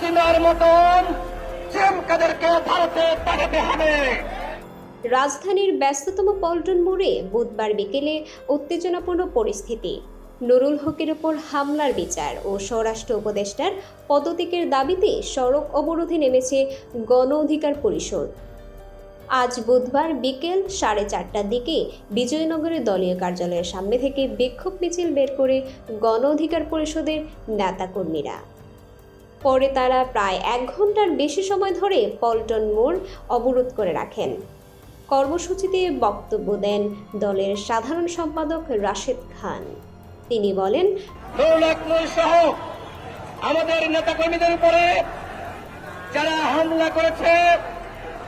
হাসিনার মতন ভারতে পাঠাতে হবে। রাজধানীর ব্যস্ততম পল্টন মোড়ে বুধবার বিকেলে উত্তেজনাপূর্ণ পরিস্থিতি। নুরুল হকের ওপর হামলার বিচার ও স্বরাষ্ট্র উপদেষ্টার পদত্যাগের দাবিতে সড়ক অবরোধে নেমেছে গণ অধিকার পরিষদ। আজ বুধবার বিকেল সাড়ে চারটার দিকে বিজয়নগরের দলীয় কার্যালয়ের সামনে থেকে বিক্ষোভ মিছিল বের করে গণ অধিকার পরিষদের নেতাকর্মীরা। পরে তারা প্রায় এক ঘণ্টার বেশি সময় ধরে পল্টন মোড় অবরোধ করে রাখেন। কর্মসূচিতে বক্তব্য দেন দলের সাধারণ সম্পাদক রাশেদ খান। তিনি বলেন সহ আমাদের নেতাকর্মীদের উপরে যারা হামলা করেছে,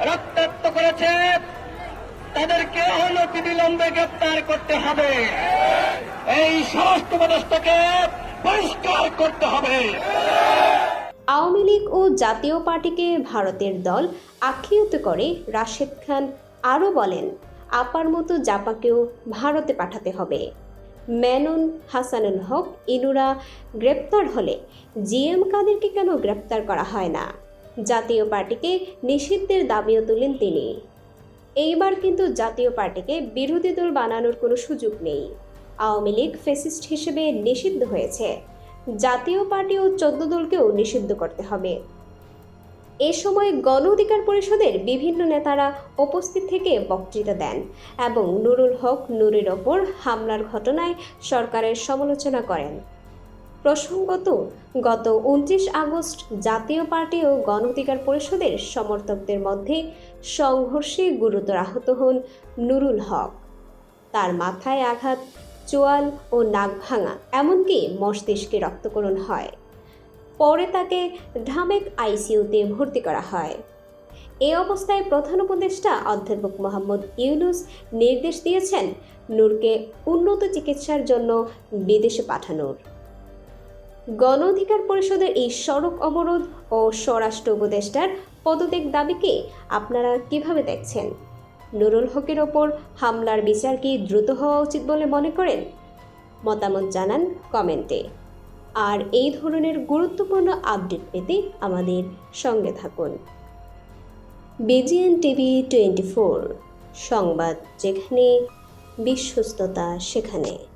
রক্তাক্ত করেছে, তাদেরকে অনতিবিলম্বে গ্রেপ্তার করতে হবে। এই সমস্ত উপদেষ্টাকে পরিষ্কার করতে হবে। আওয়ামী লীগ ও জাতীয় পার্টিকে ভারতের দল আখ্যায়িত করে রাশেদ খান আরও বলেন, আপার মতো জাপাকেও ভারতে পাঠাতে হবে। মেনন হাসানুল হক, ইনুরা গ্রেপ্তার হলে জিএম কাদেরকে কেন গ্রেপ্তার করা হয় না? জাতীয় পার্টিকে নিষিদ্ধের দাবিও তুলেন তিনি। এইবার কিন্তু জাতীয় পার্টিকে বিরোধী দল বানানোর কোনো সুযোগ নেই। আওয়ামী লীগ ফেসিস্ট হিসেবে নিষিদ্ধ হয়েছে। জাতীয় পার্টি ও চোদ্দ দলকেও নিষিদ্ধ করতে হবে। এ সময় গণ অধিকার পরিষদের বিভিন্ন নেতারা উপস্থিত থেকে বক্তৃতা দেন এবং নুরুল হক নুরের ওপর হামলার ঘটনায় সরকারের সমালোচনা করেন। প্রসঙ্গত, গত উনত্রিশ আগস্ট জাতীয় পার্টি ও গণ অধিকার পরিষদের সমর্থকদের মধ্যে সংঘর্ষে গুরুতর আহত হন নুরুল হক। তার মাথায় আঘাত চোয়াল ও নাক ভাঙা, এমনকি মস্তিষ্কে রক্তকরণ হয়। পরে তাকে ঢামেক আইসিইউতে ভর্তি করা হয়। এ অবস্থায় প্রধান উপদেষ্টা অধ্যাপক মোহাম্মদ ইউনুস নির্দেশ দিয়েছেন নূরকে উন্নত চিকিৎসার জন্য বিদেশে পাঠানোর। গণ অধিকার পরিষদের এই সড়ক অবরোধ ও স্বরাষ্ট্র উপদেষ্টার পদত্যাগ দাবিকে আপনারা কীভাবে দেখছেন? নুরুল হকের ওপর হামলার বিচার কি দ্রুত হওয়া উচিত বলে মনে করেন? মতামত জানান কমেন্টে। আর এই ধরনের গুরুত্বপূর্ণ আপডেট পেতে আমাদের সঙ্গে থাকুন। বিজিএন টিভি টোয়েন্টি ফোর সংবাদ যেখানে, বিশ্বস্ততা সেখানে।